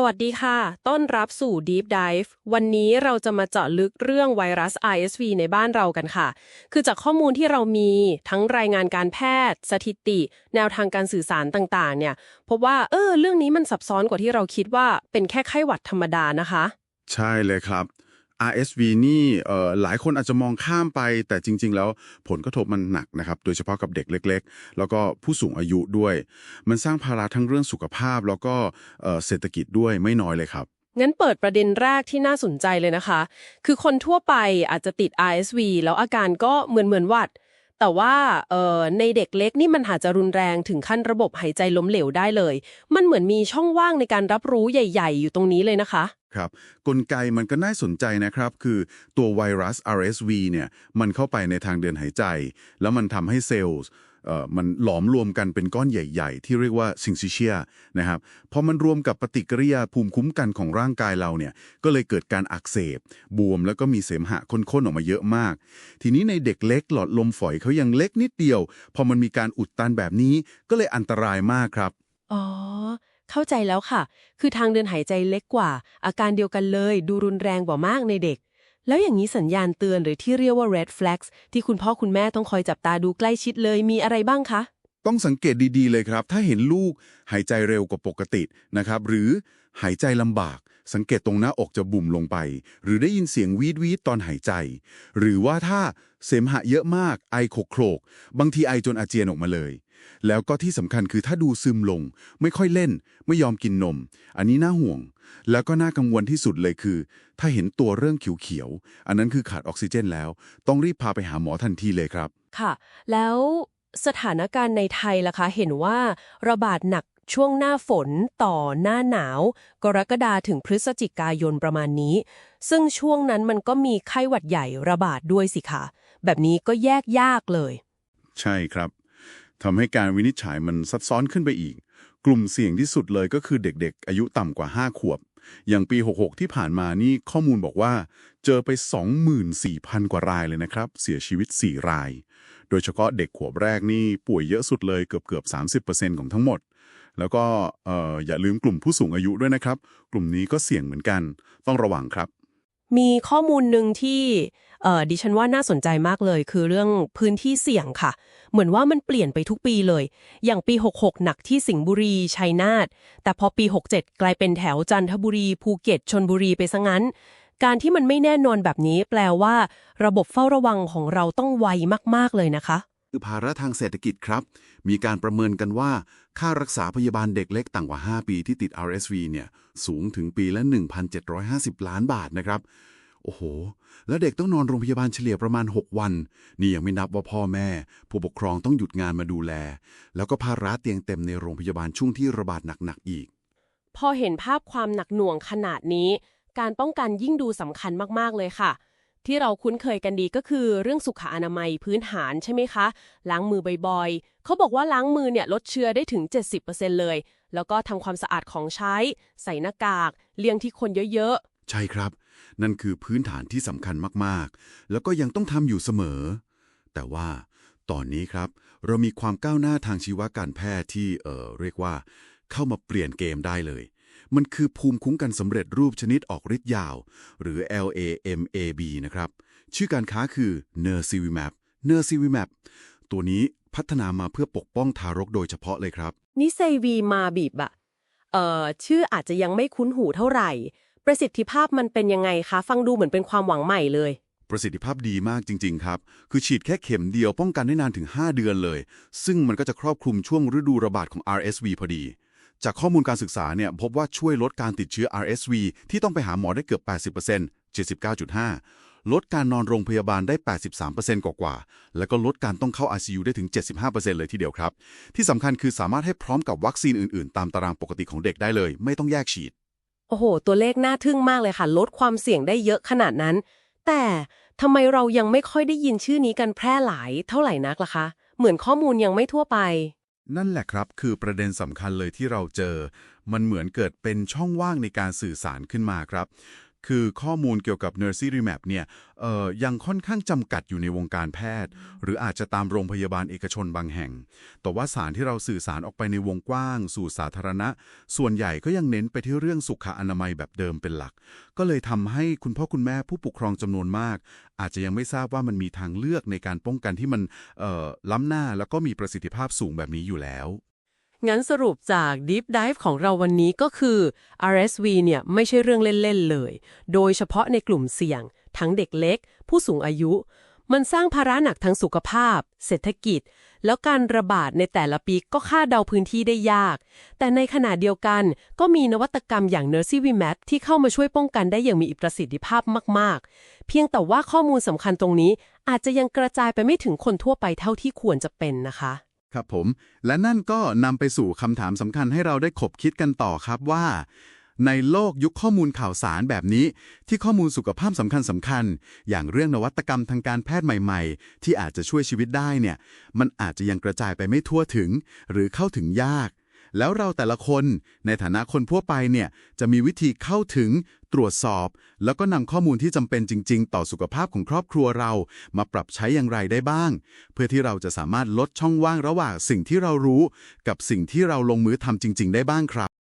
สวัสดีค่ะ ต้อนรับสู่ Deep Dive วันนี้เราจะมาเจาะลึกเรื่องไวรัส ISV ในบ้านเรากันค่ะ คือจากข้อมูลที่เรามีทั้งรายงานการแพทย์ สถิติ แนวทางการสื่อสารต่างๆ เนี่ย พบว่า เออ เรื่องนี้มันซับซ้อนกว่าที่เราคิดว่าเป็นแค่ไข้หวัดธรรมดานะคะ ใช่เลยครับ RSV นี่หลายคนอาจจะมองข้ามไป แต่จริง ๆ แล้วผลกระทบมันหนักนะครับ โดยเฉพาะกับเด็กเล็ก ๆ แล้วก็ผู้สูงอายุด้วย มันสร้างภาระทั้งเรื่องสุขภาพ แล้วก็เศรษฐกิจด้วยไม่น้อยเลยครับงั้นเปิดประเด็นแรกที่น่าสนใจเลยนะคะ คือคนทั่วไปอาจจะติด RSV แล้วอาการก็เหมือนเหมือนวัด แต่ว่าในเด็กเล็กนี่มันอาจจะรุนแรงถึงขั้นระบบหายใจล้มเหลวได้เลย มันเหมือนมีช่องว่างในการรับรู้ใหญ่ ๆ อยู่ตรงนี้เลยนะคะ ครับกลไกมันก็น่าสนใจนะครับ คือตัวไวรัส RSV เนี่ยมันเข้าไปในทางเดินหายใจ แล้วมันทำให้เซลล์เอ่อมันหลอมรวมกันเป็นก้อนใหญ่ ๆ ที่เรียกว่าซิงซิเชียนะครับพอมันรวมกับปฏิกิริยาภูมิคุ้มกันของร่างกายเราเนี่ยก็เลยเกิดการอักเสบบวมแล้วก็มีเสมหะข้นๆออกมาเยอะมาก ทีนี้ในเด็กเล็กหลอดลมฝอยเขายังเล็กนิดเดียว พอมันมีการอุดตันแบบนี้ก็เลยอันตรายมากครับอ๋อ เข้าใจแล้วค่ะ คือทางเดินหายใจเล็กกว่า อาการเดียวกันเลย ดูรุนแรงกว่ามากในเด็ก แล้วอย่างนี้สัญญาณเตือนหรือที่เรียกว่า red flags ที่คุณพ่อคุณแม่ต้องคอยจับตาดูใกล้ชิดเลยมีอะไรบ้างคะ ต้องสังเกตดีๆเลยครับ ถ้าเห็นลูกหายใจเร็วกว่าปกตินะครับ หรือหายใจลำบาก สังเกตตรงหน้าอกจะบุ่มลงไป หรือได้ยินเสียงวีดวีดตอนหายใจ หรือว่าถ้าเสมหะเยอะมากไอโคกโครกบางทีไอจนอาเจียนออกมาเลย แล้วก็ที่สำคัญคือถ้าดูซึมลง ไม่ค่อยเล่น ไม่ยอมกินนม อันนี้น่าห่วง แล้วก็น่ากังวลที่สุดเลยคือ ถ้าเห็นตัวเรื่องเขียวๆ อันนั้นคือขาดออกซิเจนแล้ว ต้องรีบพาไปหาหมอทันทีเลยครับ ค่ะ แล้วสถานการณ์ในไทยล่ะคะ เห็นว่าระบาดหนักช่วงหน้าฝนต่อหน้าหนาว กรกฎาถึงพฤศจิกายนประมาณนี้ ซึ่งช่วงนั้นมันก็มีไข้หวัดใหญ่ระบาดด้วยสิคะแบบนี้ก็แยกยากเลย ใช่ครับ ทำให้การวินิจฉัยมันซับซ้อนขึ้นไปอีก กลุ่มเสี่ยงที่สุดเลยก็คือเด็กๆ อายุต่ำกว่า 5 ขวบ อย่างปี 66 ที่ผ่านมานี่ข้อมูลบอกว่า เจอไป 24,000 กว่ารายเลยนะครับ เสียชีวิต 4 ราย โดยเฉพาะเด็กขวบแรกนี่ป่วยเยอะสุดเลยเกือบเกือบ 30%ของทั้งหมด แล้วก็เอ่ออย่าลืมกลุ่มผู้สูงอายุด้วยนะครับ กลุ่มนี้ก็เสี่ยงเหมือนกัน ต้องระวังครับ มีข้อมูลหนึ่งที่ดิฉันว่าน่าสนใจมากเลย คือเรื่องพื้นที่เสี่ยงค่ะ เหมือนว่ามันเปลี่ยนไปทุกปีเลย อย่างปี 66 หนักที่สิงห์บุรีชัยนาทแต่พอปี 67 กลายเป็นแถวจันทบุรี ภูเก็ตชนบุรีไปซะงั้น การที่มันไม่แน่นอนแบบนี้แปลว่า ระบบเฝ้าระวังของเราต้องไวมากๆเลยนะคะ คือภาระทางเศรษฐกิจครับ มีการประเมินกันว่า ค่ารักษาพยาบาลเด็กเล็กต่ำกว่า 5 ปีที่ติด RSV เนี่ย สูงถึงปีละ 1,750 ล้านบาทนะครับ โอ้โห แล้วเด็กต้องนอนโรงพยาบาลเฉลี่ยประมาณ 6 วัน นี่ยังไม่นับว่าพ่อแม่ ผู้ปกครองต้องหยุดงานมาดูแล แล้วก็ภาระเตียงเต็มในโรงพยาบาลช่วงที่ระบาดหนักๆอีก พอเห็นภาพความหนักหน่วงขนาดนี้ การป้องกันยิ่งดูสำคัญมากๆเลยค่ะ ที่เราคุ้นเคยกันดีก็คือเรื่องสุขอนามัยพื้นฐานใช่ไหมคะ ล้างมือบ่อยๆ เขาบอกว่าล้างมือเนี่ยลดเชื้อได้ถึง 70%เลย แล้วก็ทำความสะอาดของใช้ ใส่หน้ากาก เลี่ยงที่คนเยอะๆ ใช่ครับ นั่นคือพื้นฐานที่สำคัญมากๆ แล้วก็ยังต้องทำอยู่เสมอ แต่ว่าตอนนี้ครับ เรามีความก้าวหน้าทางชีวการแพทย์ที่เออเรียกว่า เข้ามาเปลี่ยนเกมได้เลย มันคือภูมิคุ้มกันสำเร็จรูปชนิดออกฤทธิ์ยาว หรือ LAMAB นะครับ ชื่อการค้าคือ n e r s i v i m a b n e r s i v i m a b ตัวนี้พัฒนามาเพื่อปกป้องทารกโดยเฉพาะเลยครับๆนิเซวีมาบีบอะเอ่อชื่ออาจจะยังไม่คุ้นหูเท่าไหร่ ประสิทธิภาพมันเป็นยังไงคะ ฟังดูเหมือนเป็นความหวังใหม่เลย ประสิทธิภาพดีมากจริง ๆ ครับ คือฉีดแค่เข็มเดียวป้องกันได้นานถึง 5 เดือนเลย ซึ่งมันก็จะครอบคลุมช่วงฤดูระบาดของ RSV พอดี จากข้อมูลการศึกษาเนี่ยพบว่าช่วยลดการติดเชื้อ RSV ที่ต้องไปหาหมอได้เกือบ 80% 79.5 ลดการนอนโรงพยาบาลได้ 83%กว่าๆแล้วก็ลดการต้องเข้า ICU ได้ถึง 75%เลยทีเดียวครับ ที่สำคัญคือสามารถให้พร้อมกับวัคซีนอื่นๆ ตามตารางปกติของเด็กได้เลย ไม่ต้องแยกฉีด โอ้โห ตัวเลขน่าทึ่งมากเลยค่ะ ลดความเสี่ยงได้เยอะขนาดนั้น แต่ทำไมเรายังไม่ค่อยได้ยินชื่อนี้กันแพร่หลายเท่าไหร่นักล่ะคะ เหมือนข้อมูลยังไม่ทั่วไป นั่นแหละครับคือประเด็นสำคัญเลยที่เราเจอ มันเหมือนเกิดเป็นช่องว่างในการสื่อสารขึ้นมาครับ คือข้อมูลเกี่ยวกับ Nursery Map เนี่ยเอ่อยังค่อนข้างจำกัดอยู่ในวงการแพทย์ หรืออาจจะตามโรงพยาบาลเอกชนบางแห่ง แต่ว่าสารที่เราสื่อสารออกไปในวงกว้าง สู่สาธารณะ ส่วนใหญ่ก็ยังเน้นไปที่เรื่องสุขอนามัยแบบเดิมเป็นหลัก ก็เลยทำให้คุณพ่อคุณแม่ผู้ปกครองจำนวนมาก อาจจะยังไม่ทราบว่ามันมีทางเลือกในการป้องกันที่มันเอ่อล้ำหน้าแล้วก็มีประสิทธิภาพสูงแบบนี้อยู่แล้ว งั้นสรุปจาก Deep Dive ของเราวันนี้ก็คือ RSV เนี่ยไม่ใช่เรื่องเล่น ๆ เลย โดยเฉพาะในกลุ่มเสี่ยง ทั้งเด็กเล็ก ผู้สูงอายุ มันสร้างภาระหนักทั้งสุขภาพ เศรษฐกิจ แล้วการระบาดในแต่ละปีก็คาดเดาพื้นที่ได้ยาก แต่ในขณะเดียวกันก็มีนวัตกรรมอย่าง n u r s y v m a t ที่เข้ามาช่วยป้องกันได้อย่างมีประสิทธิภาพมาก ๆ เพียงแต่ว่าข้อมูลสำคัญตรงนี้อาจจะยังกระจายไปไม่ถึงคนทั่วไปเท่าที่ควรจะเป็นนะคะ ครับผม และนั่นก็นำไปสู่คำถามสำคัญให้เราได้ขบคิดกันต่อครับว่า ในโลกยุคข้อมูลข่าวสารแบบนี้ ที่ข้อมูลสุขภาพสำคัญสำคัญ อย่างเรื่องนวัตกรรมทางการแพทย์ใหม่ๆ ที่อาจจะช่วยชีวิตได้เนี่ย มันอาจจะยังกระจายไปไม่ทั่วถึง หรือเข้าถึงยาก แล้วเราแต่ละคนในฐานะคนทั่วไปเนี่ยจะมีวิธีเข้าถึงตรวจสอบ แล้วก็นำข้อมูลที่จำเป็นจริง ๆ ต่อสุขภาพของครอบครัวเรา มาปรับใช้อย่างไรได้บ้าง เพื่อที่เราจะสามารถลดช่องว่างระหว่างสิ่งที่เรารู้ กับสิ่งที่เราลงมือทำจริง ๆ ได้บ้างครับ